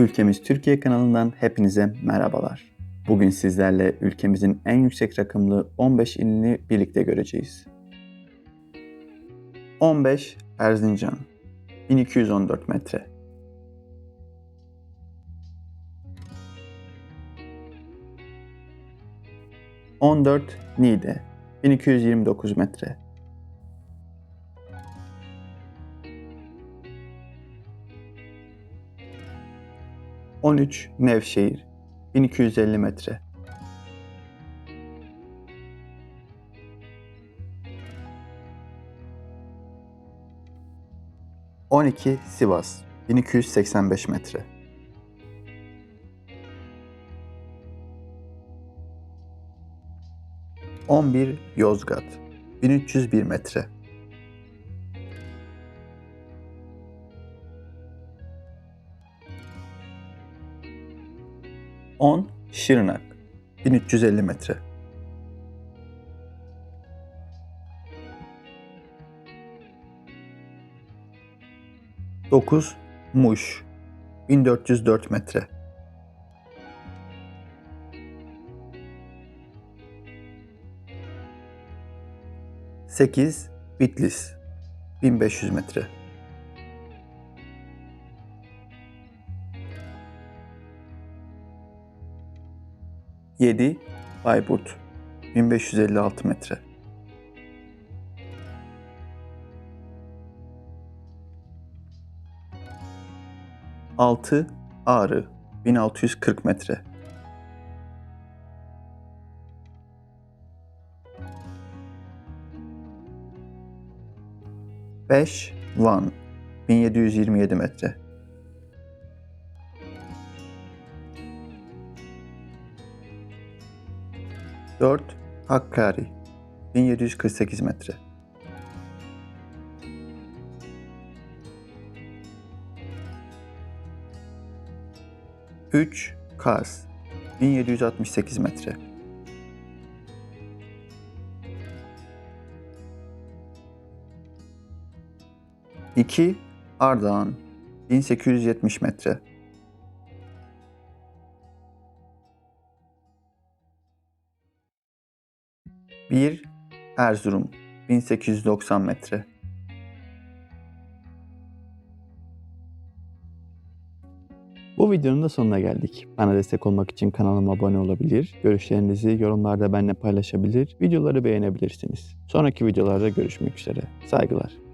Ülkemiz Türkiye kanalından hepinize merhabalar. Bugün sizlerle ülkemizin en yüksek rakımlı 15 ilini birlikte göreceğiz. 15 Erzincan 1214 metre. On dört Niğde 1229 metre. 13 Nevşehir 1250 metre. On iki Sivas 1285 metre. On bir Yozgat 1301 metre. 10 Şırnak 1350 metre. Dokuz Muş 1404 metre. Sekiz Bitlis 1500 metre. 7 Bayburt 1556 metre. Altı Ağrı 1640 metre. Beş Van 1727 metre. 4 Hakkari 1748 metre. Üç Kars 1768 metre. İki Ardahan 1870 metre. 1 Erzurum 1890 metre. Bu videonun da sonuna geldik. Bana destek olmak için kanalıma abone olabilir, görüşlerinizi yorumlarda benimle paylaşabilir, videoları beğenebilirsiniz. Sonraki videolarda görüşmek üzere. Saygılar.